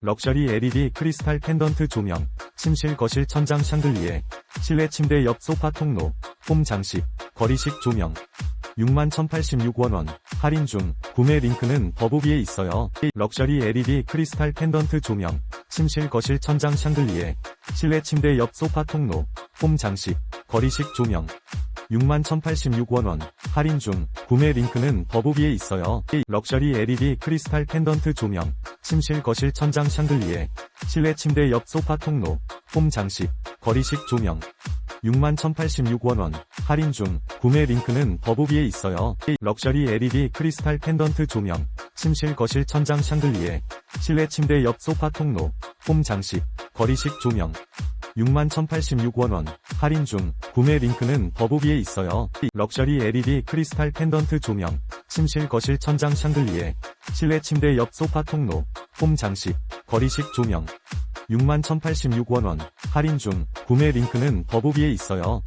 럭셔리 LED 크리스탈 펜던트 조명, 침실 거실 천장 샹들리에, 실내 침대 옆 소파 통로, 홈 장식, 거리식 조명. 61,086원 할인 중 구매 링크는 더보기에 있어요. 럭셔리 LED 크리스탈 펜던트 조명, 침실 거실 천장 샹들리에, 실내 침대 옆 소파 통로, 홈 장식, 거리식 조명. 61,086원 할인 중 구매 링크는 더보기에 있어요. 럭셔리 LED 크리스탈 펜던트 조명, 침실 거실 천장 샹들리에, 실내 침대 옆 소파 통로, 홈 장식, 거리식 조명. 61,086원 할인 중 구매 링크는 더보기에 있어요. 럭셔리 LED 크리스탈 펜던트 조명, 침실 거실 천장 샹들리에, 실내 침대 옆 소파 통로, 홈 장식, 거리식 조명. 61,086원 할인 중 구매 링크는 더보기에 있어요. 럭셔리 LED 크리스탈 펜던트 조명, 침실 거실 천장 샹들리에, 실내 침대 옆 소파 통로, 홈 장식, 거리식 조명. 61,086원 할인 중 구매 링크는 더보기에 있어요.